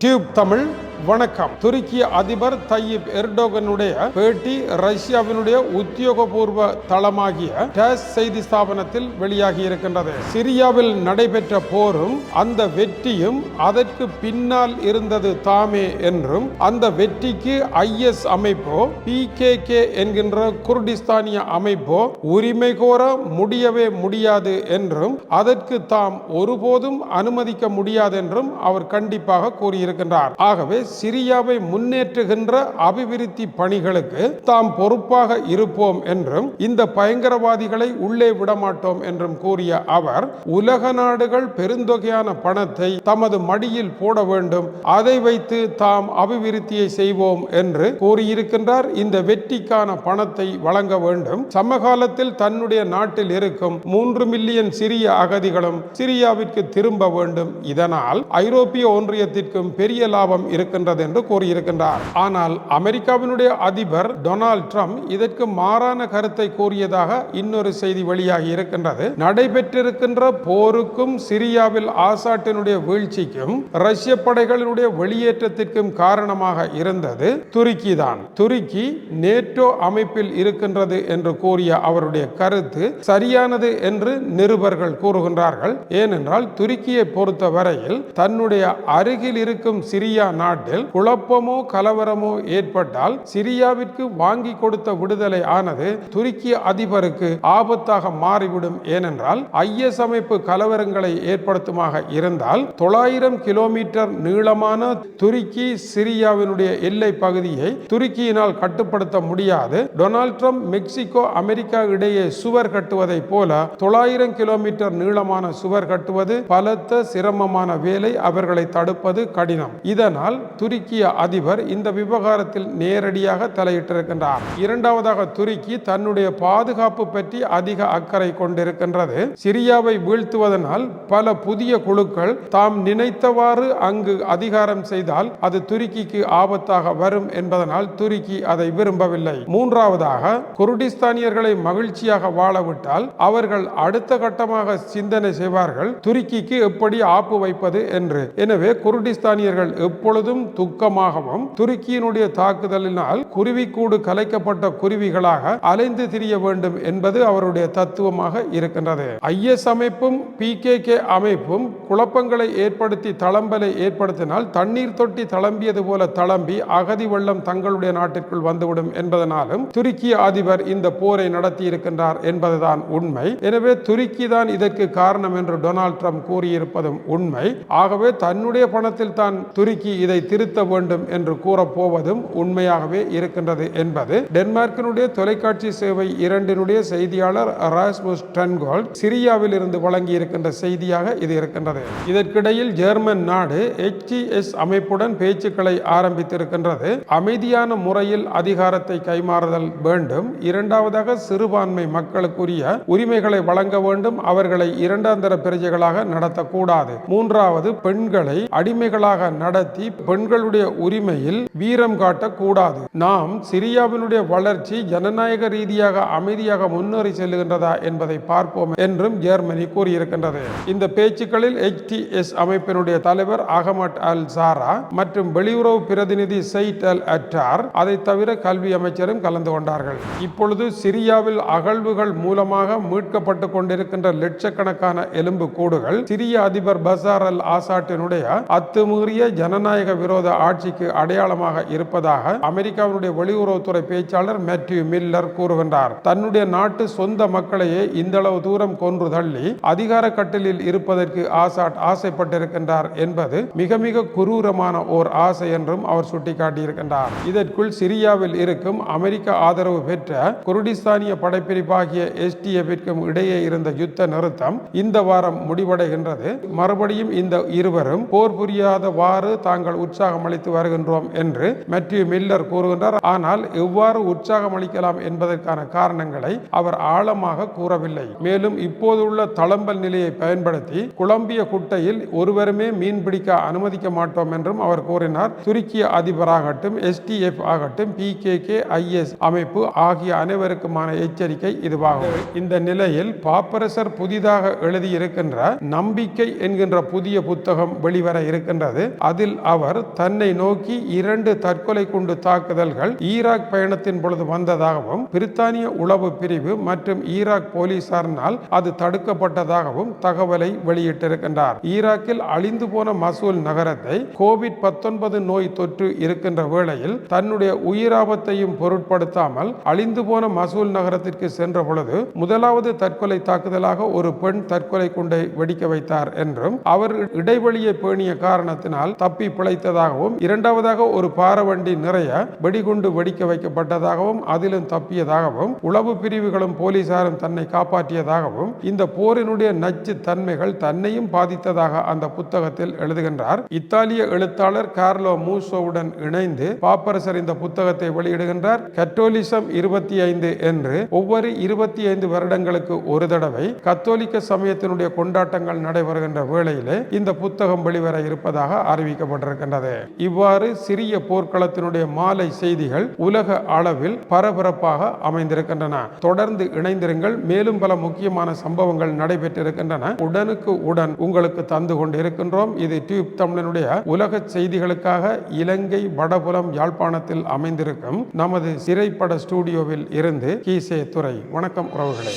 Tube Tamil வணக்கம். துருக்கிய அதிபர் தையிப் எர்டோகனுடைய பேட்டி ரஷ்யாவினுடைய உத்தியோகபூர்வ தளமாகிய டேஸ் செய்தி ஸ்தாபனத்தில் வெளியாகி இருக்கின்றது. சிரியாவில் நடைபெற்ற போரும் அந்த வெற்றியும் அதற்கு பின்னால் இருந்தது தாமே என்றும் அந்த வெற்றிக்கு ஐஎஸ் அமைப்போ பிகேகே என்கின்ற குர்டிஸ்தானிய அமைப்போ உரிமை கோர முடியவே முடியாது என்றும் அதற்கு தாம் ஒருபோதும் அனுமதிக்க முடியாது என்றும் அவர் கண்டிப்பாக கூறியிருக்கின்றார். ஆகவே சிரியாவை முன்னேற்றுகின்ற அபிவிருத்தி பணிகளுக்கு தாம் பொறுப்பாக இருப்போம் என்றும் இந்த பயங்கரவாதிகளை உள்ளே விடமாட்டோம் என்றும் கூறிய அவர் உலக நாடுகள் பெருந்தொகையான பணத்தை தமது மடியில் போட வேண்டும் அதை வைத்து தாம் அபிவிருத்தியை செய்வோம் என்று கூறியிருக்கின்றார். இந்த வெற்றிக்கான பணத்தை வழங்க வேண்டும். சமகாலத்தில் தன்னுடைய நாட்டில் இருக்கும் மூன்று மில்லியன் சிரிய அகதிகளும் சிரியாவிற்கு திரும்ப வேண்டும். இதனால் ஐரோப்பிய ஒன்றியத்திற்கும் பெரிய லாபம் இருக்கின்றது என்று கூறியிருக்கின்றார். ஆனால் அமெரிக்காவினுடைய அதிபர் டொனால்ட் ட்ரம்ப் இதற்கு மாறான கருத்தை கூறியதாக இன்னொரு செய்தி வெளியாகி இருக்கின்றது. நடைபெற்றிருக்கின்ற போருக்கும் சிரியாவில் ஆசாட்டினுடைய வீழ்ச்சிக்கும் ரஷ்ய படைகளினுடைய வெளியேற்றத்திற்கும் காரணமாக இருந்தது துருக்கி தான். துருக்கி நேட்டோ அமைப்பில் இருக்கின்றது என்று கூறிய அவருடைய கருத்து சரியானது என்று நிருபர்கள் கூறுகின்றார்கள். ஏனென்றால் துருக்கியை பொறுத்த வரையில் தன்னுடைய அருகில் இருக்கும் சிரியா நாட்டு ஆண்டில் குழப்பமோ கலவரமோ ஏற்பட்டால் சிரியாவிற்கு வாங்கி கொடுத்த விடுதலை ஆனது துருக்கிய அதிபருக்கு ஆபத்தாக மாறிவிடும் ஏனென்றால் ஐஎஸ் அமைப்பு கலவரங்களை ஏற்படுத்துமாக இருந்தால் தொள்ளாயிரம் கிலோமீட்டர் நீளமான துருக்கி சிரியாவினுடைய எல்லை பகுதியை துருக்கியினால் கட்டுப்படுத்த முடியாது. டொனால்ட் ட்ரம்ப் மெக்சிகோ அமெரிக்கா இடையே சுவர் கட்டுவதை போல தொள்ளாயிரம் கிலோமீட்டர் நீளமான சுவர் கட்டுவது பலத்த சிரமமான வேலை அவர்களை தடுப்பது கடினம். இதனால் துருக்கிய அதிபர் இந்த விவகாரத்தில் நேரடியாக தலையிட்டிருக்கின்றார். இரண்டாவதாக துருக்கி தன்னுடைய பாதுகாப்பு பற்றி அதிக அக்கறை கொண்டிருக்கின்றது. சிரியாவை வீழ்த்துவதனால் பல புதிய குழுக்கள் தாம் நினைத்தவாறு அங்கு அதிகாரம் செய்தால் அது துருக்கிக்கு ஆபத்தாக வரும் என்பதனால் துருக்கி அதை விரும்பவில்லை. மூன்றாவதாக குருடிஸ்தானியர்களை மகிழ்ச்சியாக வாழவிட்டால் அவர்கள் அடுத்த கட்டமாக சிந்தனை செய்வார்கள் துருக்கிக்கு எப்படி ஆப்பு வைப்பது என்று. எனவே குருடிஸ்தானியர்கள் எப்பொழுதும் துக்கமாகவும் துருக்கியினுடைய தாக்குதலினால் குருவிக்கூடு கலைக்கப்பட்ட குருவிகளாக அலைந்து திரிய வேண்டும் என்பது அவருடைய தத்துவமாக இருக்கின்றது. ஐஎஸ் அமைப்பும் பிகேகே அமைப்பும் குழப்பங்களை ஏற்படுத்தி தளம்பலை ஏற்படுத்தினால் தண்ணீர் தொட்டி தளம்பியது போல தளம்பி அகதி வெள்ளம் தங்களுடைய நாட்டிற்குள் வந்துவிடும் என்பதனாலும் துருக்கிய அதிபர் இந்த போரை நடத்தி இருக்கின்றார் என்பதுதான் உண்மை. எனவே துருக்கி தான் இதற்கு காரணம் என்று டொனால்ட் ட்ரம்ப் கூறியிருப்பதும் உண்மை. ஆகவே தன்னுடைய பணத்தில் தான் துருக்கி இதை திருத்த வேண்டும் என்று கூறப்போவதும் உண்மையாகவே இருக்கின்றது என்பது. டென்மார்க்கினுடைய தொலைக்காட்சி சேவை இரண்டினுடைய செய்தியாளர் ராஸ்முஸ் டன்கோல் சிரியாவில் இருந்து வழங்கி இருக்கின்ற செய்தியாக இது இருக்கின்றது. இதற்கிடையில் ஜெர்மன் நாடு HTS அமைப்புடன் பேச்சுக்களை ஆரம்பித்திருக்கின்றது. அமைதியான முறையில் அதிகாரத்தை கைமாறுதல் வேண்டும். இரண்டாவதாக சிறுபான்மை மக்களுக்குரிய உரிமைகளை வழங்க வேண்டும். அவர்களை இரண்டாந்தர பிரஜைகளாக நடத்தக்கூடாது. மூன்றாவது பெண்களை அடிமைகளாக நடத்தி பெண் பெண்களுடைய உரிமையில் வீரம் காட்டக்கூடாது. நாம் சிரியாவினுடைய வளர்ச்சி ஜனநாயக ரீதியாக அமைதியாக முன்னேறி செல்லுகின்றதா என்பதை பார்ப்போம் என்றும் ஜெர்மனி கூறியிருக்கின்றது. இந்த பேச்சுக்களில் எச்டிஎஸ் அமைப்பினுடைய தலைவர் அகமட் அல் சாரா மற்றும் வெளியுறவு பிரதிநிதி சைட் அல் அட்டார் அதை தவிர கல்வி அமைச்சரும் கலந்து கொண்டார்கள். இப்பொழுது சிரியாவில் அகழ்வுகள் மூலமாக மீட்கப்பட்டு கொண்டிருக்கின்ற லட்சக்கணக்கான எலும்பு கூடுகள் சிரிய அதிபர் பசார் அல் ஆசாட்டினுடைய அத்துமீறிய ஜனநாயக விரோத விரோத ஆட்சிக்கு அடையாளமாக இருப்பதாக அமெரிக்காவினுடைய வெளியுறவுத்துறை பேச்சாளர் மேத்யூ மில்லர் கூறுகின்றார். தன்னுடைய நாட்டு சொந்த மக்களையே இந்தளவு தூரம் கொன்று தள்ளி அதிகார கட்டிலில் இருப்பதற்கு ஆசாட் ஆசைப்பட்டிருக்கின்றார் என்பது மிக மிக குரூரமான ஓர் ஆசை என்றும் அவர் சுட்டிக்காட்டியிருக்கின்றார். இதற்குள் சிரியாவில் இருக்கும் அமெரிக்க ஆதரவு பெற்ற குருடிஸ்தானிய படைப்பிரிவாகிய எஸ்டிஎஃபிற்கும் இடையே இருந்த யுத்த நிறுத்தம் இந்த வாரம் முடிவடைகின்றது. மறுபடியும் இந்த இருவரும் போர் புரியாதவாறு தாங்கள் உற்சாக உற்சாகம் அளித்து வருகின்றோம் என்று மேத்யூ மில்லர் கூறுகின்றார். ஆனால் எவ்வாறு உற்சாகம் அளிக்கலாம் என்பதற்கான காரணங்களை அவர் ஆழமாக கூறவில்லை. மேலும் இப்போதுள்ள தளம்பல் நிலையை பயன்படுத்தி குழம்பிய குட்டையில் ஒருவருமே மீன் பிடிக்க அனுமதிக்க மாட்டோம் என்றும் அவர் கூறினார். துருக்கிய அதிபராகட்டும் எஸ்டிஎஃப் ஆகட்டும் பி கே கே ஐஎஸ் அமைப்பு ஆகிய அனைவருக்குமான எச்சரிக்கை இதுவாகும். இந்த நிலையில் பாப்பரசர் புதிதாக எழுதியிருக்கின்ற நம்பிக்கை என்கின்ற புதிய புத்தகம் வெளிவர இருக்கின்றது. அதில் அவர் தன்னை நோக்கி இரண்டு தற்கொலை குண்டு தாக்குதல்கள் ஈராக் பயணத்தின் பொழுது வந்ததாகவும் பிரித்தானிய உளவு பிரிவு மற்றும் ஈராக் போலீசாரினால் அது தடுக்கப்பட்டதாகவும் தகவலை வெளியிட்டிருக்கின்றார். ஈராக்கில் அழிந்து போன மசூல் நகரத்தை கோவிட் பத்தொன்பது நோய் தொற்று இருக்கின்ற வேளையில் தன்னுடைய உயிராபத்தையும் பொருட்படுத்தாமல் அழிந்து போன மசூல் நகரத்திற்கு சென்ற பொழுது முதலாவது தற்கொலை தாக்குதலாக ஒரு பெண் தற்கொலை குண்டை வெடிக்க வைத்தார் என்றும் அவர் இடைவெளியை பேணிய காரணத்தினால் தப்பி பிழைத்ததாகவும் இரண்டாவதாக ஒரு பாரவண்டி நிறைய வெடிகுண்டு வெடிக்க வைக்கப்பட்டதாகவும் அதிலும் தப்பியதாகவும் உளவு பிரிவுகளும் போலீசாரும் தன்னை காப்பாற்றியதாகவும் இந்த போரினுடைய நச்சு தன்மைகள் தன்னையும் பாதித்ததாக அந்த புத்தகத்தில் எழுதுகின்றார். இத்தாலிய எழுத்தாளர் கார்லோ மூசோவுடன் இணைந்து பாப்பரசர் இந்த புத்தகத்தை வெளியிடுகின்றார். கத்தோலிசம் இருபத்தி ஐந்து என்று ஒவ்வொரு இருபத்தி ஐந்து வருடங்களுக்கு ஒரு தடவை கத்தோலிக்க சமயத்தினுடைய கொண்டாட்டங்கள் நடைபெறுகின்ற வேளையிலே இந்த புத்தகம் வெளிவர இருப்பதாக அறிவிக்கப்பட்டிருக்கின்றது. இவ்வாறு சிறிய போர்க்களத்தினுடைய மாலை செய்திகள் உலக அளவில் பரபரப்பாக அமைந்திருக்கின்றன. தொடர்ந்து இணைந்திருங்கள். மேலும் பல முக்கியமான சம்பவங்கள் நடைபெற்றிருக்கின்றன. உடனுக்கு உடன் உங்களுக்கு தந்து கொண்டிருக்கின்றோம். இது டியூப் தமிழனுடைய உலக செய்திகளுக்காக இலங்கை வடபுலம் யாழ்ப்பாணத்தில் அமைந்திருக்கும் நமது சிறைப்பட ஸ்டூடியோவில் இருந்து கீசே துறை வணக்கம் உறவுகளே.